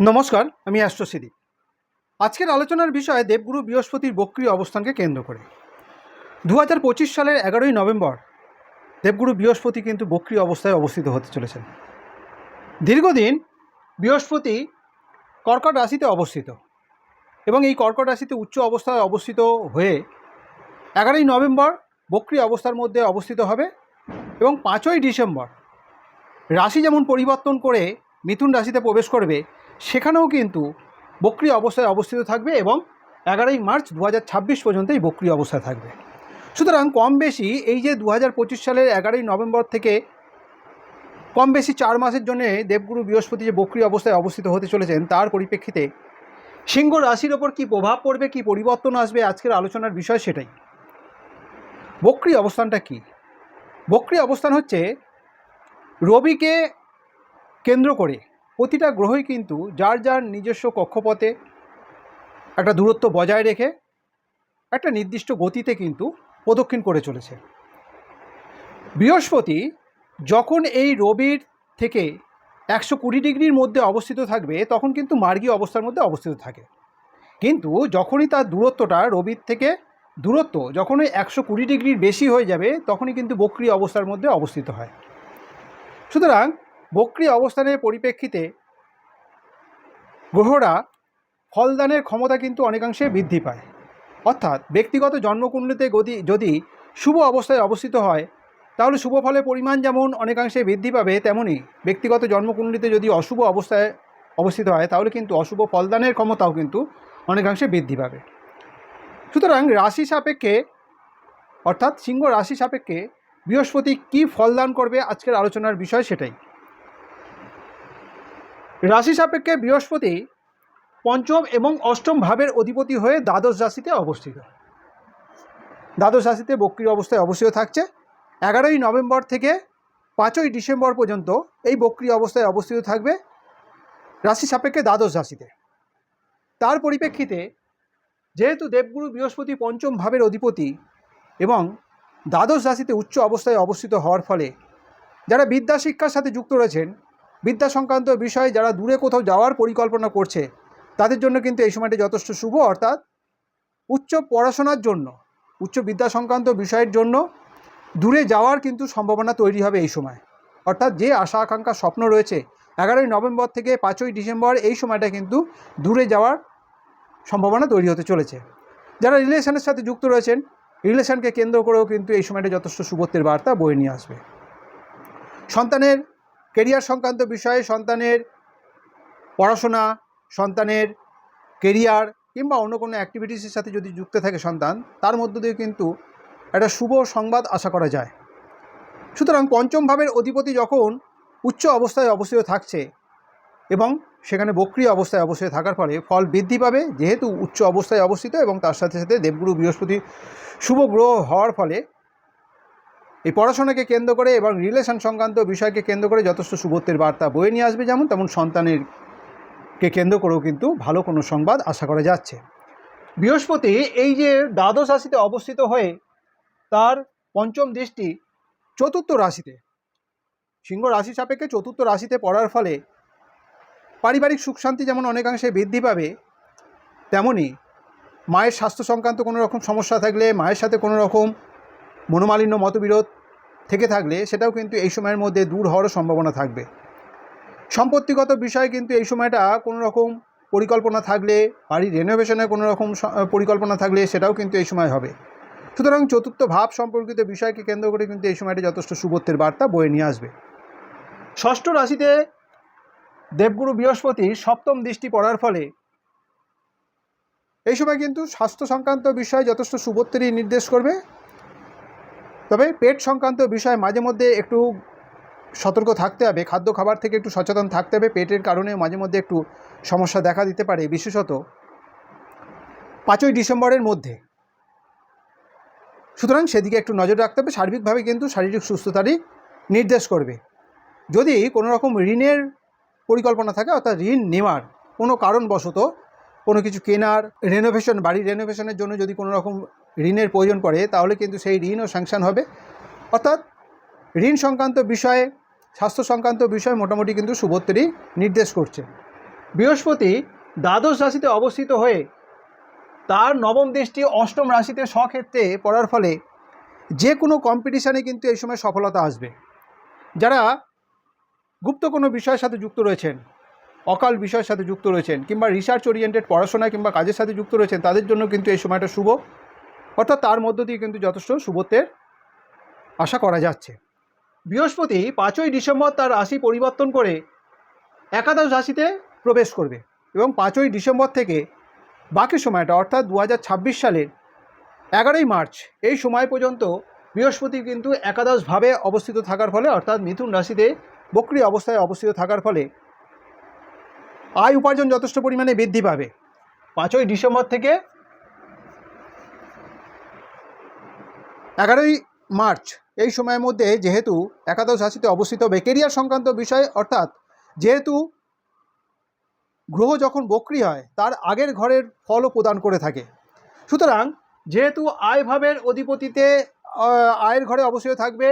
নমস্কার, আমি অ্যাস্ট্রোসিদি আজকের আলোচনার বিষয় দেবগুরু বৃহস্পতির বক্রিয় অবস্থানকে কেন্দ্র করে। দু হাজার পঁচিশ সালের এগারোই নভেম্বর, দেবগুরু বৃহস্পতি কিন্তু বক্রিয় অবস্থায় অবস্থিত হতে চলেছেন। দীর্ঘদিন বৃহস্পতি কর্কট রাশিতে অবস্থিত এবং এই কর্কট রাশিতে উচ্চ অবস্থায় অবস্থিত হয়ে এগারোই নভেম্বর বক্রিয় অবস্থার মধ্যে অবস্থিত হবে এবং পাঁচই ডিসেম্বর রাশি যেমন পরিবর্তন করে মিথুন রাশিতে প্রবেশ করবে সেখানেও কিন্তু বক্রিয় অবস্থায় অবস্থিত থাকবে এবং এগারোই মার্চ দু হাজার পর্যন্ত এই বক্রিয় অবস্থায় থাকবে। সুতরাং কম বেশি এই যে দু হাজার পঁচিশ সালের এগারোই নভেম্বর থেকে কম বেশি চার মাসের জন্য দেবগুরু বৃহস্পতি যে বক্রিয় অবস্থায় অবস্থিত হতে চলেছেন, তার পরিপ্রেক্ষিতে সিংহ রাশির ওপর কী প্রভাব পড়বে, কী পরিবর্তন আসবে, আজকের আলোচনার বিষয় সেটাই। বক্রি অবস্থানটা কি? বক্রি অবস্থান হচ্ছে রবিকে কেন্দ্র করে প্রতিটা গ্রহই কিন্তু যার যার নিজস্ব কক্ষপথে একটা দূরত্ব বজায় রেখে একটা নির্দিষ্ট গতিতে কিন্তু প্রদক্ষিণ করে চলেছে। বৃহস্পতি যখন এই রবির থেকে একশো কুড়ি ডিগ্রির মধ্যে অবস্থিত থাকবে, তখন কিন্তু মার্গীয় অবস্থার মধ্যে অবস্থিত থাকে। কিন্তু যখনই তার দূরত্বটা রবির থেকে দূরত্ব যখনই একশো কুড়ি ডিগ্রির বেশি হয়ে যাবে, তখনই কিন্তু বক্রিয় অবস্থার মধ্যে অবস্থিত হয়। সুতরাং বক্রি অবস্থানের পরিপ্রেক্ষিতে গ্রহরা ফলদানের ক্ষমতা কিন্তু অনেকাংশে বৃদ্ধি পায়। অর্থাৎ ব্যক্তিগত জন্মকুণ্ডলিতে গতি যদি শুভ অবস্থায় অবস্থিত হয়, তাহলে শুভ ফলের পরিমাণ যেমন অনেকাংশে বৃদ্ধি পাবে তেমনই ব্যক্তিগত জন্মকুণ্ডলিতে যদি অশুভ অবস্থায় অবস্থিত হয়, তাহলে কিন্তু অশুভ ফলদানের ক্ষমতাও কিন্তু অনেকাংশে বৃদ্ধি পাবে। সুতরাং রাশি সাপেক্ষে, অর্থাৎ সিংহ রাশি সাপেক্ষে বৃহস্পতি কী ফলদান করবে আজকের আলোচনার বিষয় সেটাই। রাশি সাপেক্ষে বৃহস্পতি পঞ্চম এবং অষ্টম ভাবের অধিপতি হয়ে দ্বাদশ রাশিতে অবস্থিত। দ্বাদশ রাশিতে বক্রিয় অবস্থায় অবস্থিত থাকছে। এগারোই নভেম্বর থেকে পাঁচই ডিসেম্বর পর্যন্ত এই বক্রিয় অবস্থায় অবস্থিত থাকবে রাশি সাপেক্ষে দ্বাদশ রাশিতে। তার পরিপ্রেক্ষিতে যেহেতু দেবগুরু বৃহস্পতি পঞ্চম ভাবের অধিপতি এবং দ্বাদশ রাশিতে উচ্চ অবস্থায় অবস্থিত হওয়ার ফলে যারা বিদ্যা শিক্ষার সাথে যুক্ত রয়েছেন বিদ্যা সংক্রান্ত বিষয়ে যারা দূরে কোথাও যাওয়ার পরিকল্পনা করছে, তাদের জন্য কিন্তু এই সময়টি যথেষ্ট শুভ, অর্থাৎ উচ্চ পড়াশোনার জন্য, উচ্চ বিদ্যা সংক্রান্ত বিষয়ের জন্য দূরে যাওয়ার কিন্তু সম্ভাবনা তৈরি হবে এই সময়। অর্থাৎ যে আশা আকাঙ্ক্ষা স্বপ্ন রয়েছে, এগারোই নভেম্বর থেকে পাঁচই ডিসেম্বর এই সময়টা কিন্তু দূরে যাওয়ার সম্ভাবনা তৈরি হতে চলেছে। যারা রিলেশনের সাথে যুক্ত রয়েছেন, রিলেশনকে কেন্দ্র করেও কিন্তু এই সময়টা যথেষ্ট শুভত্বের বার্তা বয়ে নিয়ে আসবে। সন্তানের কেরিয়ার সংক্রান্ত বিষয়ে সন্তানের পড়াশোনা, সন্তানের কেরিয়ার কিংবা অন্য কোনো অ্যাক্টিভিটিসের সাথে যদি যুক্ত থাকে সন্তান, তার মধ্য দিয়ে কিন্তু একটা শুভ সংবাদ আশা করা যায়। সুতরাং পঞ্চম ভাবের অধিপতি যখন উচ্চ অবস্থায় অবস্থিত থাকছে এবং সেখানে বক্রিয় অবস্থায় অবস্থিত থাকার ফলে ফল বৃদ্ধি পাবে, যেহেতু উচ্চ অবস্থায় অবস্থিত এবং তার সাথে সাথে দেবগুরু বৃহস্পতি শুভ গ্রহ হওয়ার ফলে এই পড়াশোনাকে কেন্দ্র করে এবং রিলেশন সংক্রান্ত বিষয়কে কেন্দ্র করে যথেষ্ট শুভত্বের বার্তা বয়ে নিয়ে আসবে যেমন, তেমন সন্তানের কে কেন্দ্র করেও কিন্তু ভালো কোনো সংবাদ আশা করা যাচ্ছে। বৃহস্পতি এই যে দ্বাদশ রাশিতে অবস্থিত হয়ে তার পঞ্চম দৃষ্টি চতুর্থ রাশিতে। সিংহ রাশি সাপেক্ষে চতুর্থ রাশিতে পড়ার ফলে পারিবারিক সুখ শান্তি যেমন অনেকাংশে বৃদ্ধি পাবে তেমনই মায়ের স্বাস্থ্য সংক্রান্ত কোনো রকম সমস্যা থাকলে মায়ের সাথে কোনো রকম মনোমালিন্য, মতবিরোধ থেকে থাকলে সেটাও কিন্তু এই সময়ের মধ্যে দূর হওয়ারও সম্ভাবনা থাকবে। সম্পত্তিগত বিষয়ে কিন্তু এই সময়টা কোনো রকম পরিকল্পনা থাকলে, বাড়ির রেনোভেশনের কোনো রকম পরিকল্পনা থাকলে সেটাও কিন্তু এই সময় হবে। সুতরাং চতুর্থ ভাব সম্পর্কিত বিষয়কে কেন্দ্র করে কিন্তু এই সময়টা যথেষ্ট শুভত্বের বার্তা বয়ে নিয়ে আসবে। ষষ্ঠ রাশিতে দেবগুরু বৃহস্পতি সপ্তম দৃষ্টি পড়ার ফলে এই সময় কিন্তু স্বাস্থ্য সংক্রান্ত বিষয় যথেষ্ট শুভত্বেরই নির্দেশ করবে। তবে পেট সংক্রান্ত বিষয় মাঝে মধ্যে একটু সতর্ক থাকতে হবে, খাদ্য খাবার থেকে একটু সচেতন থাকতে হবে, পেটের কারণে মাঝে মধ্যে একটু সমস্যা দেখা দিতে পারে, বিশেষত পাঁচই ডিসেম্বরের মধ্যে। সুতরাং সেদিকে একটু নজর রাখতে হবে, সার্বিকভাবে কিন্তু শারীরিক সুস্থতারই নির্দেশ করবে। যদি কোনো রকম ঋণের পরিকল্পনা থাকে, অর্থাৎ ঋণ নেওয়ার কোনো কারণবশত কোনো কিছু কেনার রেনোভেশন বাড়ির রেনোভেশনের জন্য যদি কোনো রকম ঋণের প্রয়োজন পড়ে, তাহলে কিন্তু সেই ঋণও স্যাংশন হবে। অর্থাৎ ঋণ সংক্রান্ত বিষয়ে, স্বাস্থ্য সংক্রান্ত বিষয় মোটামুটি কিন্তু শুভত্বেরই নির্দেশ করছে। বৃহস্পতি দ্বাদশ রাশিতে অবস্থিত হয়ে তার নবম দৃষ্টি অষ্টম রাশিতে স্বক্ষেত্রে পড়ার ফলে যে কোনো কম্পিটিশানে কিন্তু এই সময় সফলতা আসবে। যারা গুপ্ত কোনো বিষয়ের সাথে যুক্ত রয়েছেন, অকাল বিষয়ের সাথে যুক্ত রয়েছেন, কিংবা রিসার্চ ওরিয়েন্টেড পড়াশোনা কিংবা কাজের সাথে যুক্ত রয়েছেন, তাদের জন্য কিন্তু এই সময়টা শুভ। অর্থাৎ তার মধ্য দিয়ে কিন্তু যথেষ্ট শুভত্বের আশা করা যাচ্ছে। বৃহস্পতি পাঁচই ডিসেম্বর তার রাশি পরিবর্তন করে একাদশ রাশিতে প্রবেশ করবে এবং পাঁচই ডিসেম্বর থেকে বাকি সময়টা, অর্থাৎ দু ছাব্বিশ সালের এগারোই মার্চ, এই সময় পর্যন্ত বৃহস্পতি কিন্তু একাদশভাবে অবস্থিত থাকার ফলে, অর্থাৎ মিথুন রাশিতে বক্রি অবস্থায় অবস্থিত থাকার ফলে আয় উপার্জন যথেষ্ট পরিমাণে বৃদ্ধি পাবে। পাঁচই ডিসেম্বর থেকে এগারোই মার্চ, এই সময়ের মধ্যে যেহেতু একাদশ রাশিতে অবস্থিত হবে কেরিয়ার সংক্রান্ত বিষয়, অর্থাৎ যেহেতু গ্রহ যখন বক্রি হয়, তার আগের ঘরের ফলও প্রদান করে থাকে। সুতরাং যেহেতু আয়ভাবের অধিপতিতে আয়ের ঘরে অবশ্যই থাকবে,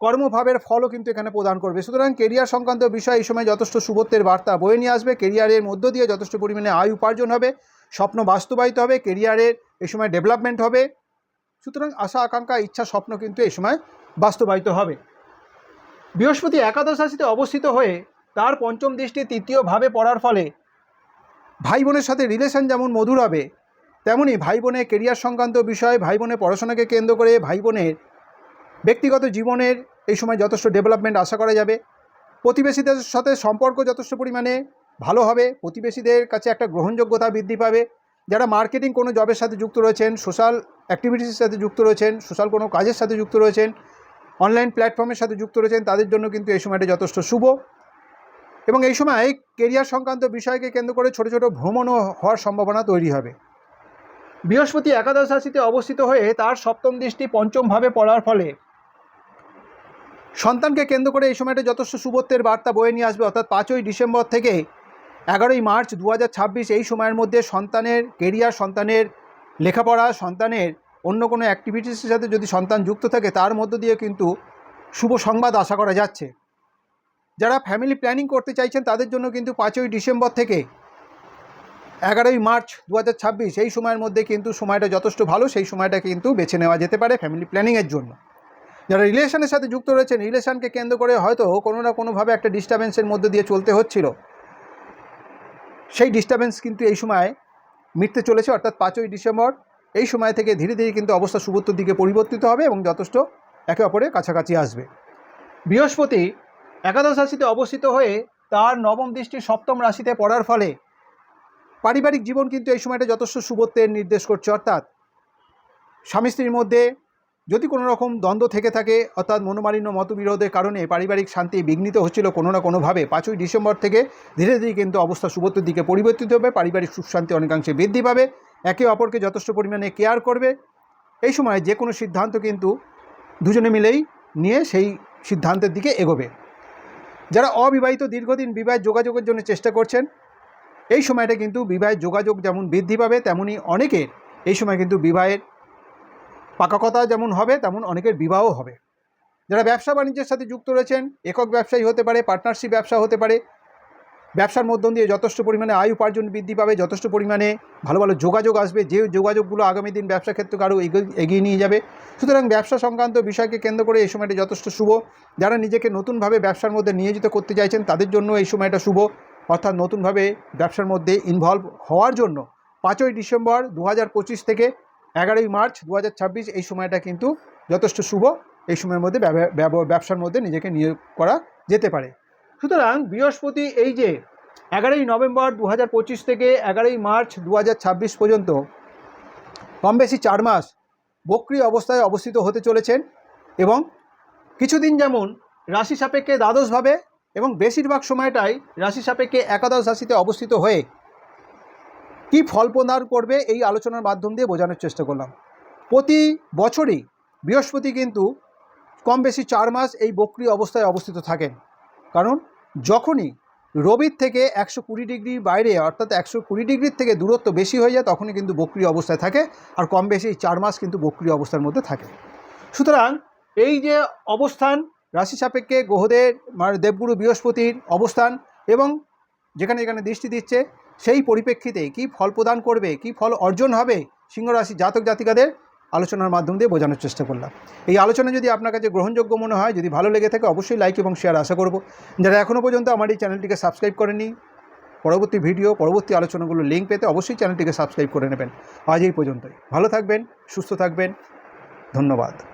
কর্মভাবের ফলও কিন্তু এখানে প্রদান করবে। সুতরাং কেরিয়ার সংক্রান্ত বিষয় এই সময় যথেষ্ট শুভত্বের বার্তা বয়ে নিয়ে আসবে। কেরিয়ারের মধ্য দিয়ে যথেষ্ট পরিমাণে আয় উপার্জন হবে, স্বপ্ন বাস্তবায়িত হবে, কেরিয়ারের এই সময় ডেভেলপমেন্ট হবে। সুতরাং আশা, আকাঙ্ক্ষা, ইচ্ছা, স্বপ্ন কিন্তু এই সময় বাস্তবায়িত হবে। বৃহস্পতি একাদশ রাশিতে অবস্থিত হয়ে তার পঞ্চম দৃষ্টি তৃতীয়ভাবে পড়ার ফলে ভাই বোনের সাথে রিলেশন যেমন মধুর হবে তেমনই ভাই বোনের কেরিয়ার সংক্রান্ত বিষয় ভাই বোনের পড়াশোনাকে কেন্দ্র করে ভাই বোনের ব্যক্তিগত জীবনের এই সময় যথেষ্ট ডেভেলপমেন্ট আশা করা যাবে। প্রতিবেশীদের সাথে সম্পর্ক যথেষ্ট পরিমাণে ভালো হবে, প্রতিবেশীদের কাছে একটা গ্রহণযোগ্যতা বৃদ্ধি পাবে। যারা মার্কেটিং কোনো জবের সাথে যুক্ত রয়েছেন, সোশ্যাল অ্যাক্টিভিটিসের সাথে যুক্ত রয়েছেন, সোশ্যাল কোনো কাজের সাথে যুক্ত রয়েছেন, অনলাইন প্ল্যাটফর্মের সাথে যুক্ত রয়েছেন, তাদের জন্য কিন্তু এই সময়টা যথেষ্ট শুভ। এবং এই সময় কেরিয়ার সংক্রান্ত বিষয়কে কেন্দ্র করে ছোট ছোট ভ্রমণও হওয়ার সম্ভাবনা তৈরি হবে। বৃহস্পতি একাদশ রাশিতে অবস্থিত হয়ে তার সপ্তম দৃষ্টি পঞ্চমভাবে পড়ার ফলে সন্তানকে কেন্দ্র করে এই সময়টা যথেষ্ট শুভত্বের বার্তা বয়ে নিয়ে আসবে, অর্থাৎ পাঁচই ডিসেম্বর থেকে এগারোই মার্চ দু হাজার ছাব্বিশ এই সময়ের মধ্যে সন্তানের কেরিয়ার সন্তানের লেখাপড়া, সন্তানের অন্য কোনো অ্যাক্টিভিটিসের সাথে যদি সন্তান যুক্ত থাকে, তার মধ্য দিয়ে কিন্তু শুভ সংবাদ আশা করা যাচ্ছে। যারা ফ্যামিলি প্ল্যানিং করতে চাইছেন, তাদের জন্য কিন্তু পাঁচই ডিসেম্বর থেকে এগারোই মার্চ দু হাজার ছাব্বিশ এই সময়ের মধ্যে কিন্তু সময়টা যথেষ্ট ভালো, সেই সময়টা কিন্তু বেছে নেওয়া যেতে পারে ফ্যামিলি প্ল্যানিংয়ের জন্য। যারা রিলেশনের সাথে যুক্ত রয়েছেন রিলেশনকে কেন্দ্র করে হয়তো কোনো না কোনোভাবে একটা ডিস্টারবেন্সের মধ্যে দিয়ে চলতে হচ্ছিল। সেই ডিস্টারবেন্স কিন্তু এই সময় মিটতে চলেছে, অর্থাৎ পাঁচই ডিসেম্বর। এই সময় থেকে ধীরে ধীরে কিন্তু অবস্থা সুবত্তর দিকে পরিবর্তিত হবে এবং যথেষ্ট একে অপরের কাছাকাছি আসবে। বৃহস্পতি একাদশ রাশিতে অবস্থিত হয়ে তার নবম দৃষ্টি সপ্তম রাশিতে পড়ার ফলে পারিবারিক জীবন কিন্তু এই সময়টা যথেষ্ট শুভত্বের নির্দেশ করছে, অর্থাৎ স্বামী স্ত্রীর মধ্যে যদি কোনো রকম দ্বন্দ্ব থেকে থাকে, অর্থাৎ মনোমালিন্য, মতবিরোধের কারণে পারিবারিক শান্তি বিঘ্নিত হচ্ছিল কোনো না কোনোভাবে, পাঁচই ডিসেম্বর থেকে ধীরে ধীরে কিন্তু অবস্থা শুভত্বের দিকে পরিবর্তিত হবে, পারিবারিক সুখ শান্তি অনেকাংশে বৃদ্ধি পাবে, একে অপরকে যথেষ্ট পরিমাণে কেয়ার করবে। এই সময় যে কোনো সিদ্ধান্ত কিন্তু দুজনে মিলেই নিয়ে সেই সিদ্ধান্তের দিকে এগোবে। যারা অবিবাহিত দীর্ঘদিন বিবাহ যোগাযোগের জন্য চেষ্টা করছেন, এই সময়টা কিন্তু বিবাহের যোগাযোগ যেমন বৃদ্ধি পাবে তেমনই অনেকের এই সময় কিন্তু বিবাহের পাকা কথা যেমন হবে, তেমন অনেকের বিবাহও হবে। যারা ব্যবসা বাণিজ্যের সাথে যুক্ত রয়েছেন, একক ব্যবসায়ী হতে পারে পার্টনারশিপ ব্যবসা হতে পারে, ব্যবসার মধ্য দিয়ে যথেষ্ট পরিমাণে আয় উপার্জন বৃদ্ধি পাবে, যথেষ্ট পরিমাণে ভালো ভালো যোগাযোগ আসবে, যে যোগাযোগগুলো আগামী দিন ব্যবসা ক্ষেত্রকে আরও এগিয়ে এগিয়ে নিয়ে যাবে। সুতরাং ব্যবসা সংক্রান্ত বিষয়কে কেন্দ্র করে এই সময়টা যথেষ্ট শুভ। যারা নিজেকে নতুনভাবে ব্যবসার মধ্যে নিয়োজিত করতে চাইছেন, তাদের জন্য এই সময়টা শুভ। অর্থাৎ নতুনভাবে ব্যবসার মধ্যে ইনভলভ হওয়ার জন্য পাঁচই ডিসেম্বর দু হাজার পঁচিশ থেকে এগারোই মার্চ দু হাজার ছাব্বিশ এই সময়টা কিন্তু যথেষ্ট শুভ। এই সময়ের মধ্যে ব্যব- ব্যব- ব্যবসার মধ্যে নিজেকে নিয়োগ করা যেতে পারে। সুতরাং বৃহস্পতি এই যে এগারোই নভেম্বর দু হাজার পঁচিশ থেকে এগারোই মার্চ দু হাজার ছাব্বিশ পর্যন্ত কম বেশি চার মাস বক্রি অবস্থায় অবস্থিত হতে চলেছেন এবং কিছুদিন যেমন রাশি সাপেক্ষে দ্বাদশভাবে এবং বেশিরভাগ সময়টাই রাশি সাপেক্ষে একাদশ রাশিতে অবস্থিত হয়ে কী ফল প্রদান করবে এই আলোচনার মাধ্যম দিয়ে বোঝানোর চেষ্টা করলাম। প্রতি বছরই বৃহস্পতি কিন্তু কম বেশি চার মাস এই বক্রি অবস্থায় অবস্থিত থাকেন। কারণ যখনই রবির থেকে একশো কুড়ি ডিগ্রির বাইরে, অর্থাৎ একশো কুড়ি ডিগ্রির থেকে দূরত্ব বেশি হয়ে যায়, তখনই কিন্তু বক্রি অবস্থায় থাকে আর কম বেশি এই চার মাস কিন্তু বক্রি অবস্থার মধ্যে থাকে। সুতরাং এই যে অবস্থান, রাশি সাপেক্ষে গ্রহদের মানে দেবগুরু বৃহস্পতির অবস্থান এবং যেখানে যেখানে দৃষ্টি দিচ্ছে সেই পরিপ্রেক্ষিতে কী ফল প্রদান করবে, কী ফল অর্জন হবে, সিংহরাশি জাতক জাতিকাদের আলোচনার মাধ্যম দিয়ে বোঝানোর চেষ্টা করলাম। এই আলোচনা যদি আপনার কাছে গ্রহণযোগ্য মনে হয়, যদি ভালো লেগে থাকে অবশ্যই লাইক এবং শেয়ার আশা করব। যারা এখনও পর্যন্ত আমার এই চ্যানেলটিকে সাবস্ক্রাইব করেনি পরবর্তী ভিডিও পরবর্তী আলোচনাগুলোর লিঙ্ক পেতে অবশ্যই চ্যানেলটিকে সাবস্ক্রাইব করে নেবেন। আজ এই পর্যন্তই। ভালো থাকবেন, সুস্থ থাকবেন। ধন্যবাদ।